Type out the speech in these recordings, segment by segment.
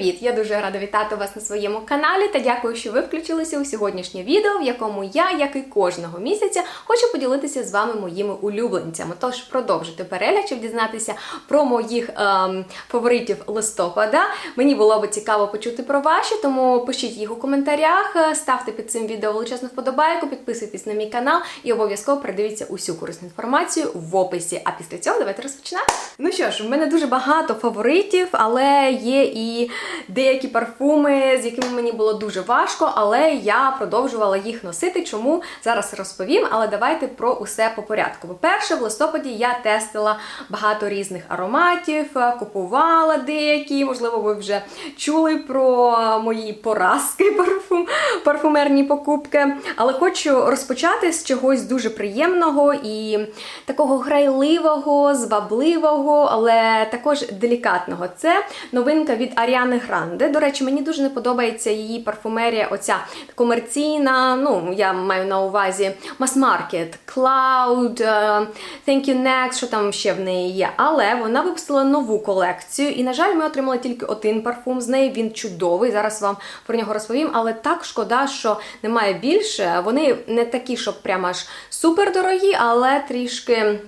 привіт! Я дуже рада вітати вас на своєму каналі та дякую, що ви включилися у сьогоднішнє відео, в якому я, як і кожного місяця, хочу поділитися з вами моїми улюбленцями. Тож продовжити перегляд, щоб дізнатися про моїх ем, фаворитів листопада. Мені було би цікаво почути про ваші, тому пишіть їх у коментарях, е, ставте під цим відео величезну вподобайку, підписуйтесь на мій канал і обов'язково передивіться усю корисну інформацію в описі. А після цього давайте розпочинати. Ну що ж, в мене дуже багато фаворитів, але є і деякі парфуми, з якими мені було дуже важко, але я продовжувала їх носити. Чому зараз розповім, але давайте про усе по порядку. По-перше, в листопаді я тестила багато різних ароматів, купувала деякі, можливо, ви вже чули про мої поразки парфум, парфумерні покупки. Але хочу розпочати з чогось дуже приємного і такого грайливого, звабливого, але також делікатного. Це новинка від Аріани Гранде. До речі, мені дуже не подобається її парфумерія, оця комерційна. Ну, я маю на увазі мас-маркет, Cloud, е, Thank You Next, що там ще в неї є. Але вона випустила нову колекцію, і, на жаль, ми отримали тільки один парфум з неї. Він чудовий. Зараз вам про нього розповім. Але так шкода, що немає більше. Вони не такі, щоб прямо аж супер дорогі, але трішки.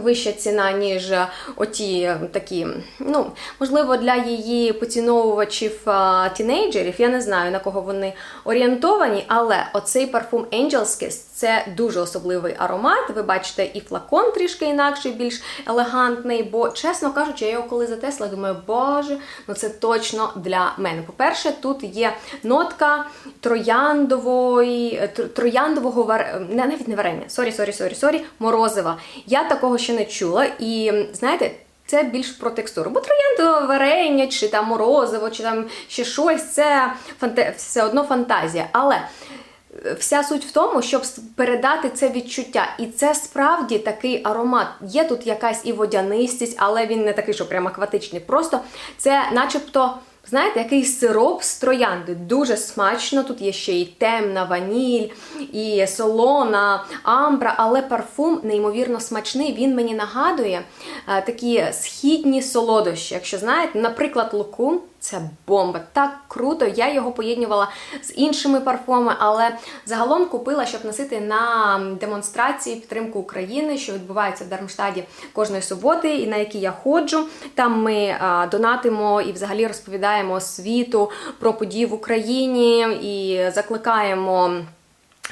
Вища ціна, ніж оті такі, ну, можливо, для її поціновувачів а, тінейджерів. Я не знаю, на кого вони орієнтовані, але оцей парфум Angel's Kiss це дуже особливий аромат. Ви бачите, і флакон трішки інакший, більш елегантний. Бо, чесно кажучи, я його коли затесла, думаю, боже, ну це точно для мене. По-перше, тут є нотка трояндової, тр- трояндового вар... навіть не варення, сорі, сорі, сорі, сорі, морозива. Я такого ще не чула. І знаєте. Це більш про текстуру. Бо трояндове варення, чи там морозиво, чи там ще щось, це фанта... все одно фантазія. Але вся суть в тому, щоб передати це відчуття. І це справді такий аромат. Є тут якась і водянистість, але він не такий, що прямо акватичний. Просто це начебто. Знаєте, якийсь сироп з троянди. Дуже смачно. Тут є ще і темна ваніль, і солона, амбра, але парфум неймовірно смачний. Він мені нагадує е, такі східні солодощі. Якщо знаєте, наприклад, лукум. Це бомба, так круто. Я його поєднувала з іншими парфумами, але загалом купила, щоб носити на демонстрації підтримку України, що відбувається в Дармштаді кожної суботи, і на які я ходжу. Там ми а, донатимо і взагалі розповідаємо світу про події в Україні і закликаємо.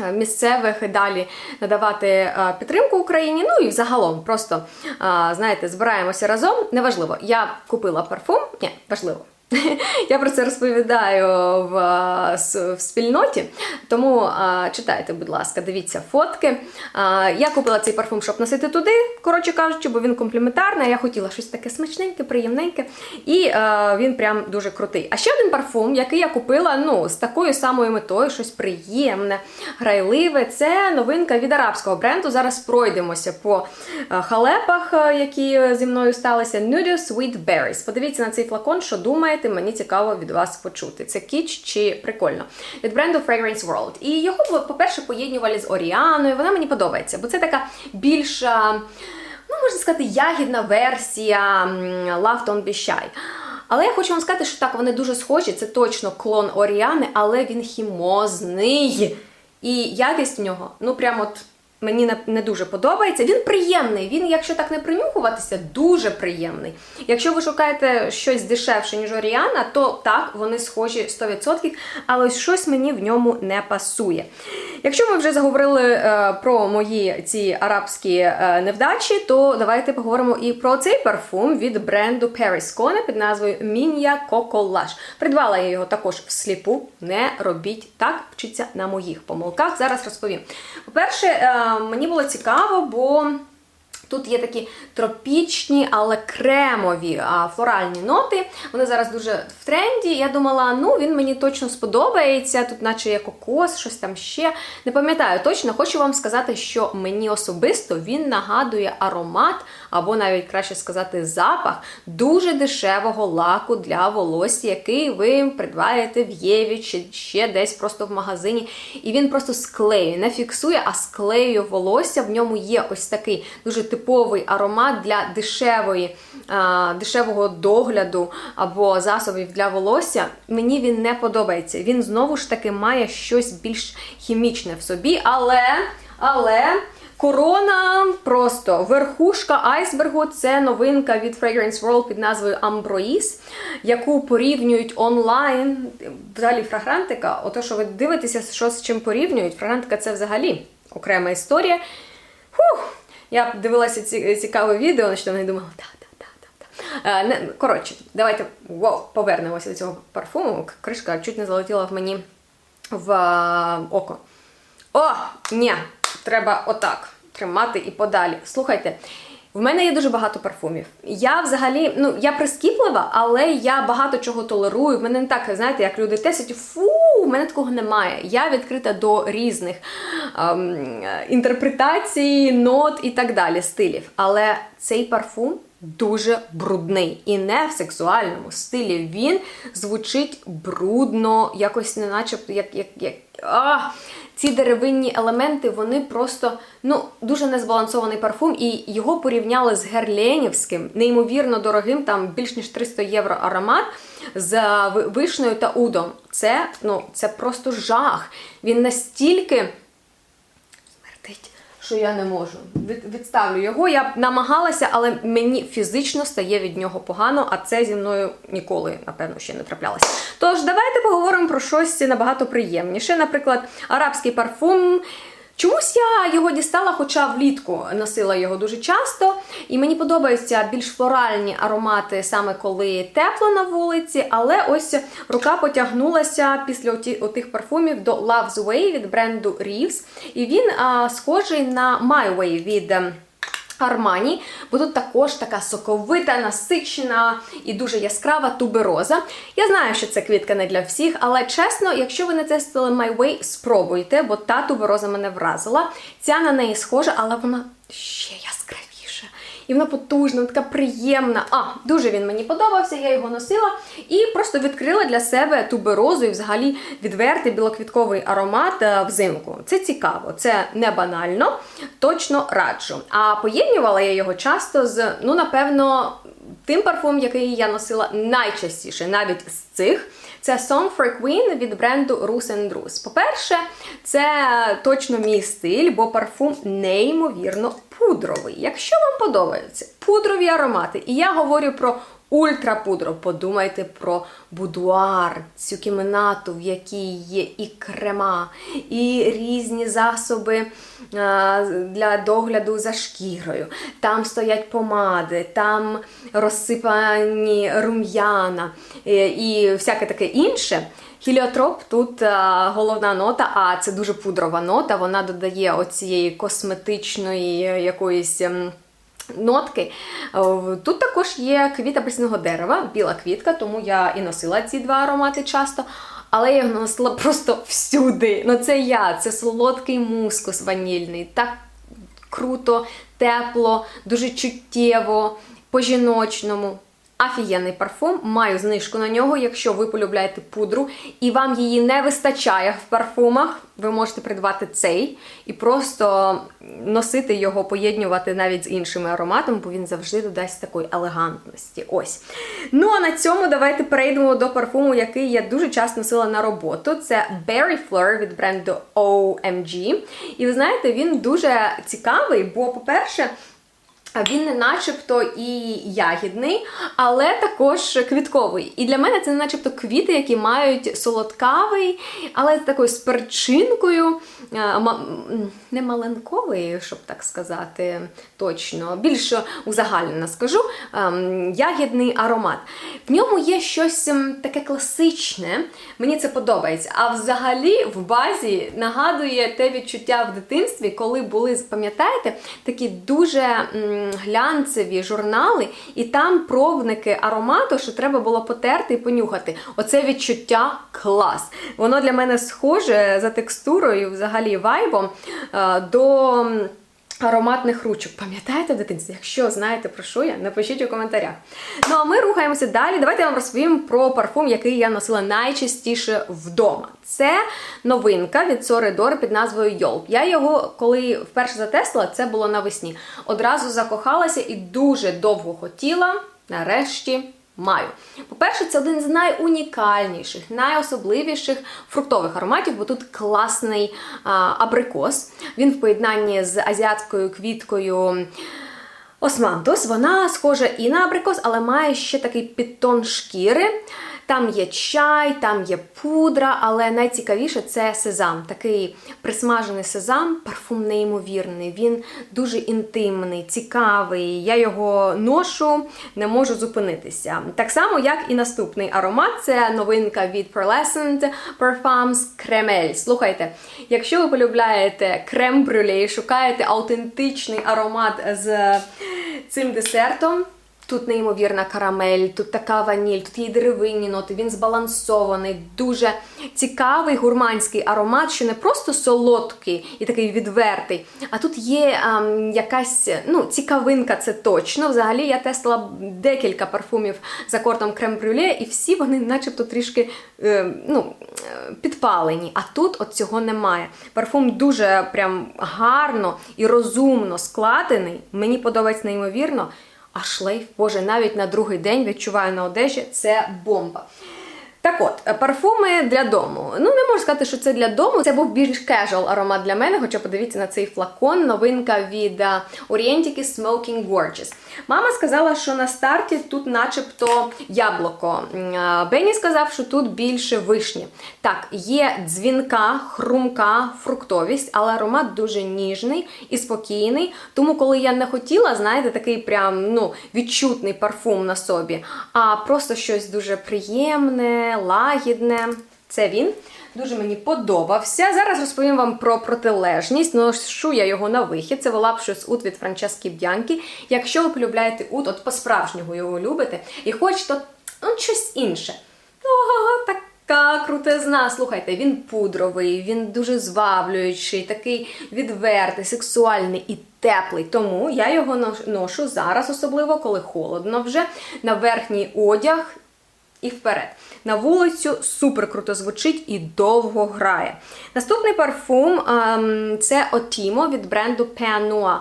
е, Місцевих і далі надавати е, підтримку Україні. Ну і загалом просто знаєте, збираємося разом. Неважливо, я купила парфум. Ні, важливо. Я про це розповідаю в, е, в спільноті, тому е, читайте, будь ласка, дивіться фотки. Е, Я купила цей парфум, щоб носити туди, коротше кажучи, бо він компліментарний. Я хотіла щось таке смачненьке, приємненьке, і він прям дуже крутий. А ще один парфум, який я купила ну, з такою самою метою, щось приємне, грайливе. Це новинка від арабського бренду. Зараз пройдемося по халепах, які зі мною сталися. Nude Sweet Berries. Подивіться на цей флакон, що думаєте, мені цікаво від вас почути. Це кіч чи прикольно. Від бренду Fragrance World. І його, по-перше, поєднували з Оріаною. Вона мені подобається, бо це така більша, ну можна сказати, ягідна версія Love Don't Be Shy. Але я хочу вам сказати, що так, вони дуже схожі. Це точно клон Оріани, але він хімозний. І якість в нього, ну прям от мені не, дуже подобається. Він приємний. Він, якщо так не принюхуватися, дуже приємний. Якщо ви шукаєте щось дешевше, ніж Оріана, то так, вони схожі 100%, але ось щось мені в ньому не пасує. Якщо ми вже заговорили е, про мої ці арабські е, невдачі, то давайте поговоримо і про цей парфум від бренду Paris Kone під назвою Міня Коколаш. Придбала я його також всліпу. Не робіть так, вчиться на моїх помилках. Зараз розповім. По-перше, е, мені було цікаво, бо. Тут є такі тропічні, але кремові а, флоральні ноти. Вони зараз дуже в тренді. Я думала, ну він мені точно сподобається. Тут, наче є кокос, щось там ще. Не пам'ятаю точно, хочу вам сказати, що мені особисто він нагадує аромат або навіть краще сказати, запах дуже дешевого лаку для волосся, який ви придбаєте в Єві чи ще десь просто в магазині. І він просто склеює, не фіксує, а склеює волосся. В ньому є ось такий дуже типовий аромат для дешевої, а, дешевого догляду або засобів для волосся. Мені він не подобається. Він знову ж таки має щось більш хімічне в собі, але. але Корона просто верхушка айсбергу це новинка від Fragrance World під назвою Ambroise, яку порівнюють онлайн. Взагалі фрагрантика, ото що ви дивитеся, що з чим порівнюють. Фрагрантика це взагалі окрема історія. Фух! Я дивилася ці, цікаве відео, нещодавно і думала, так, так, так, так. Е, коротше, давайте вау, повернемося до цього парфуму. Кришка чуть не залетіла в мені в е, око. О, ні, треба отак тримати і подалі. Слухайте, в мене є дуже багато парфумів. Я взагалі, ну я прискіплива, але я багато чого толерую. В мене не так, знаєте, як люди тесять, фу, в мене такого немає. Я відкрита до різних ем, інтерпретацій, нот і так далі, стилів. Але цей парфум. Дуже брудний і не в сексуальному стилі. Він звучить брудно, якось не начебто як. як, як а, ці деревинні елементи, вони просто ну, дуже незбалансований парфум, і його порівняли з герленівським, неймовірно дорогим, там більш ніж 300 євро аромат з вишнею та удом. Це, ну, Це просто жах. Він настільки смертить що я не можу. Від, відставлю його. Я намагалася, але мені фізично стає від нього погано, а це зі мною ніколи, напевно, ще не траплялося. Тож, давайте поговоримо про щось набагато приємніше. Наприклад, арабський парфум. Чомусь я його дістала, хоча влітку носила його дуже часто. І мені подобаються більш флоральні аромати, саме коли тепло на вулиці. Але ось рука потягнулася після отих парфумів до Love's Way від бренду Reeves. І він а, схожий на My Way від. Армані, бо тут також така соковита, насичена і дуже яскрава тубероза. Я знаю, що це квітка не для всіх, але чесно, якщо ви не тестили My Way, спробуйте, бо та тубероза мене вразила. Ця на неї схожа, але вона ще яскравіша. І вона потужна, така приємна. А, дуже він мені подобався, я його носила і просто відкрила для себе туберозу і взагалі відвертий білоквітковий аромат е, взимку. Це цікаво, це не банально, точно раджу. А поєднювала я його часто з, ну, напевно, тим парфумом, який я носила найчастіше, навіть з цих. Це Song for Queen від бренду Rus Rus. По-перше, це точно мій стиль, бо парфум неймовірно пудровий. Якщо вам подобаються пудрові аромати, і я говорю про ультрапудро, подумайте про будуар, цю кімнату, в якій є і крема, і різні засоби для догляду за шкірою. Там стоять помади, там розсипані рум'яна е, і всяке таке інше. Хіліотроп тут а, головна нота, а це дуже пудрова нота. Вона додає оцієї косметичної якоїсь. Ем, нотки. Тут також є квіт апельсинового дерева, біла квітка, тому я і носила ці два аромати часто. Але я його носила просто всюди. Ну це я, це солодкий мускус ванільний. Так круто, тепло, дуже чуттєво, по-жіночному. Офігенний парфум, маю знижку на нього, якщо ви полюбляєте пудру і вам її не вистачає в парфумах, ви можете придбати цей і просто носити його, поєднювати навіть з іншими ароматами, бо він завжди додасть такої елегантності. Ось. Ну а на цьому давайте перейдемо до парфуму, який я дуже часто носила на роботу. Це Berry Fleur від бренду OMG. І ви знаєте, він дуже цікавий, бо, по-перше, він не начебто і ягідний, але також квітковий. І для мене це не начебто квіти, які мають солодкавий, але з такою сперчинкою, не маленковий, щоб так сказати, точно, більш узагальнено скажу, ем, ягідний аромат. В ньому є щось ем, таке класичне, мені це подобається. А взагалі в базі нагадує те відчуття в дитинстві, коли були, пам'ятаєте, такі дуже глянцеві журнали, і там пробники аромату, що треба було потерти і понюхати. Оце відчуття клас. Воно для мене схоже за текстурою, взагалі вайбом е, до. Ароматних ручок. Пам'ятаєте в дитинстві? Якщо знаєте про що я, напишіть у коментарях. Ну а ми рухаємося далі. Давайте я вам розповім про парфум, який я носила найчастіше вдома. Це новинка від Соредор під назвою Йолп. Я його, коли вперше затестила, це було навесні. Одразу закохалася і дуже довго хотіла. Нарешті маю. По-перше, це один з найунікальніших, найособливіших фруктових ароматів, бо тут класний а, абрикос. Він в поєднанні з азіатською квіткою. Османтус, вона схожа і на абрикос, але має ще такий підтон шкіри. Там є чай, там є пудра, але найцікавіше це сезам. Такий присмажений сезам, парфум неймовірний. Він дуже інтимний, цікавий. Я його ношу, не можу зупинитися. Так само, як і наступний аромат, це новинка від Pearlescent Parfums Cremel. Слухайте, якщо ви полюбляєте крем-брюле і шукаєте аутентичний аромат з цим десертом. Тут неймовірна карамель, тут така ваніль, тут є деревинні ноти, він збалансований, дуже цікавий гурманський аромат, що не просто солодкий і такий відвертий, а тут є ем, якась ну, цікавинка, це точно. Взагалі я тестила декілька парфумів за кортом крем-брюле, і всі вони начебто трішки е, ну, підпалені. А тут от цього немає. Парфум дуже прям гарно і розумно складений. Мені подобається неймовірно. А шлейф, боже, навіть на другий день відчуваю на одежі, це бомба. Так от, парфуми для дому. Ну, не можу сказати, що це для дому. Це був більш кежуал аромат для мене, хоча подивіться на цей флакон. Новинка від Orientiki Smoking Gorgeous. Мама сказала, що на старті тут начебто яблуко. Бенні сказав, що тут більше вишні. Так, є дзвінка, хрумка, фруктовість, але аромат дуже ніжний і спокійний. Тому, коли я не хотіла, знаєте, такий прям ну, відчутний парфум на собі, а просто щось дуже приємне лагідне. Це він. Дуже мені подобався. Зараз розповім вам про протилежність. Ношу я його на вихід. Це волапшус ут від Франчески Б'янкі. Якщо ви полюбляєте ут, от по-справжньому його любите, і хочете ну, щось інше. Ого, така крутизна. Слухайте, він пудровий, він дуже зваблюючий, такий відвертий, сексуальний і теплий. Тому я його ношу зараз, особливо коли холодно вже, на верхній одяг і вперед. На вулицю супер круто звучить і довго грає. Наступний парфум ем, це Отімо від бренду Peanua.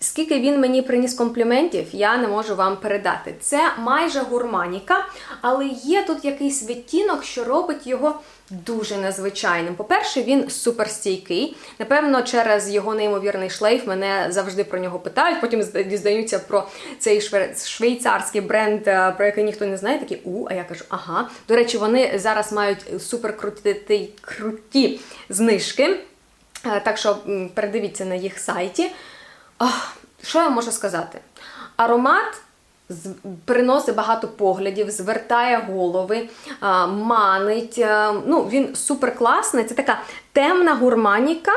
Скільки він мені приніс компліментів, я не можу вам передати. Це майже гурманіка, але є тут якийсь відтінок, що робить його дуже незвичайним. По-перше, він суперстійкий. Напевно, через його неймовірний шлейф мене завжди про нього питають. Потім дізнаються про цей швейцарський бренд, е, про який ніхто не знає. Такі у, а я кажу, ага. До речі, вони зараз мають суперкруті круті знижки. Е, так що передивіться на їх сайті. Що я можу сказати? Аромат приносить багато поглядів, звертає голови, манить. Ну, Він супер класний. Це така темна гурманіка,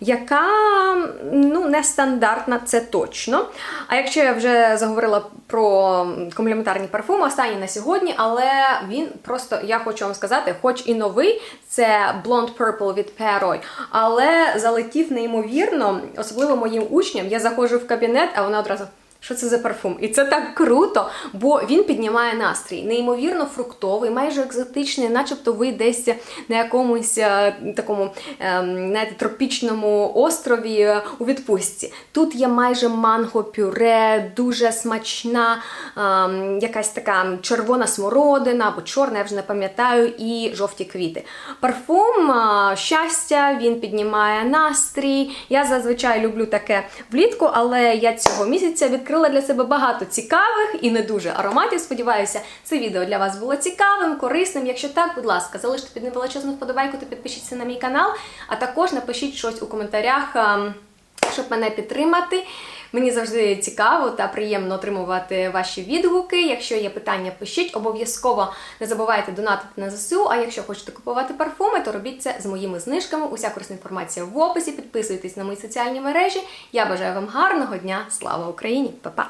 яка ну, нестандартна, це точно. А якщо я вже заговорила про комплементарні парфуми, останній на сьогодні, але він просто, я хочу вам сказати, хоч і новий, це Blonde Purple від Peroy, але залетів неймовірно, особливо моїм учням. Я заходжу в кабінет, а вона одразу. Що це за парфум? І це так круто, бо він піднімає настрій. Неймовірно фруктовий, майже екзотичний, начебто ви десь на якомусь е, такому е, знаєте, тропічному острові е, у відпустці. Тут є майже манго-пюре, дуже смачна, якась така червона смородина або чорна, я вже не пам'ятаю, і жовті квіти. Парфум щастя, він піднімає настрій. Я зазвичай люблю таке влітку, але я цього місяця відкрила відкрила для себе багато цікавих і не дуже ароматів. Сподіваюся, це відео для вас було цікавим, корисним. Якщо так, будь ласка, залиште під невеличезну вподобайку та підпишіться на мій канал, а також напишіть щось у коментарях, ем, щоб мене підтримати. Мені завжди цікаво та приємно отримувати ваші відгуки. Якщо є питання, пишіть. Обов'язково не забувайте донатити на ЗСУ. А якщо хочете купувати парфуми, то робіть це з моїми знижками. Уся корисна інформація в описі. Підписуйтесь на мої соціальні мережі. Я бажаю вам гарного дня. Слава Україні! Па-па!